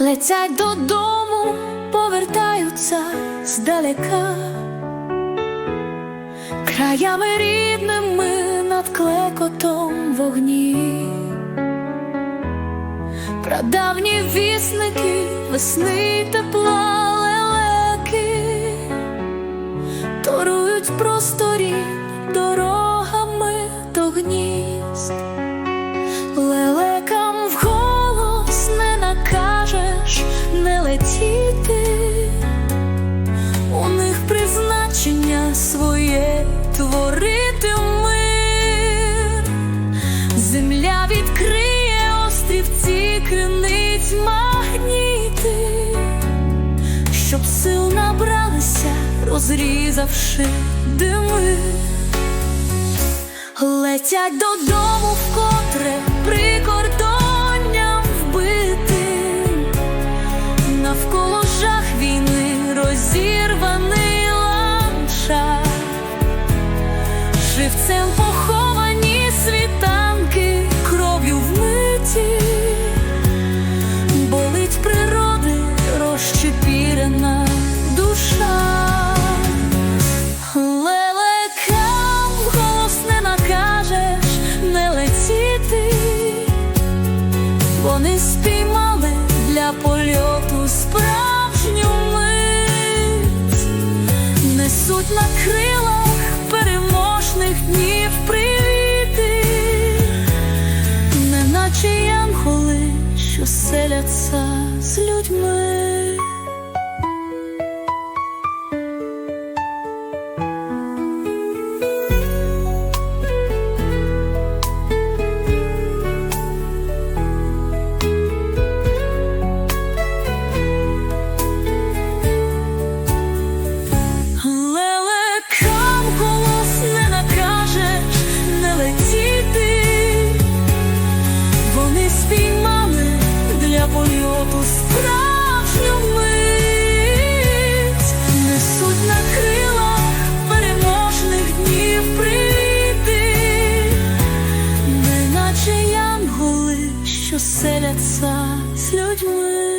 летять додому, повертаються здалека, краями рідними над клекотом вогні, прадавні вісники, весни тепла лелеки, торують просторі дорогами криниць магніти, щоб сил набралися, розрізавши дими. Летять додому вкотре прикордонням вбитим, навколо жах війни розірваний ландшафт, живцем поховані летіти, вони спіймали для польоту справжню мить, несуть на крилах переможних днів привіти, неначе янголи, що селяться з людьми. встретиться с людьми.